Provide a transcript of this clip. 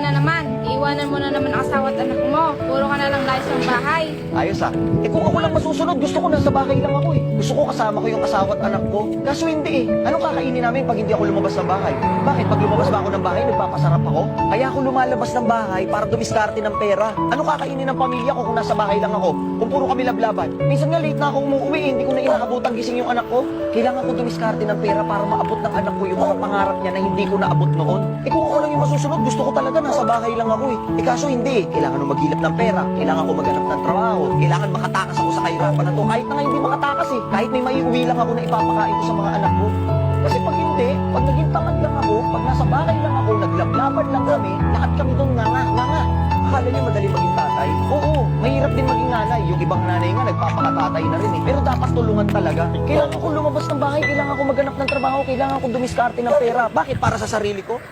na naman. Iiwanan mo na naman ang asawa at anak mo. Puro ka na lang layas ng bahay. Ayos ah. Eh kung ako lang masusunod, gusto ko nasa bahay lang ako eh. Gusto ko kasama ko yung asawa at anak ko. Kaso hindi eh. Anong kakainin namin pag hindi ako lumabas ng bahay? Bakit? Pag lumabas ba ako ng bahay, nagpapasarap ako? Kaya ako lumalabas ng bahay para dumiskarte ng pera. Anong kakainin ng pamilya ko kung nasa bahay lang ako? Kung puro kami lablaban. Minsan nga late na ako umuwi, eh. hindi ko na inaabutan gising yung anak ko. Kailangan ko dumiskarte ng pera para maabot ng anak ko yung mga pangarap niya na hindi ko naabot noon. Eh kung ako lang yung masusunod, gusto ko talaga nasa bahay lang ako eh. Eh kaso hindi. Kailangan ko maghilap ng pera. Kailangan ko maghanap ng trabaho. Kailangan makatakas ako sa kahirapan na to. Kahit na nga hindi makatakas eh. Kahit may maiuwi lang ako na ipapakain ko sa mga anak ko. Kasi pag hindi, pag naging tamad lang ako, pag nasa bahay lang ako, naglablaban lang kami, lahat kami doon nga. Mahirap din maging nanay. Yung ibang nanay nga, nagpapakatatay na rin eh. Pero dapat tulungan talaga. Kailangan ko lumabas ng bahay, kailangan ko maghanap ng trabaho, kailangan ko dumiskarte ng pera. Bakit? Para sa sarili ko?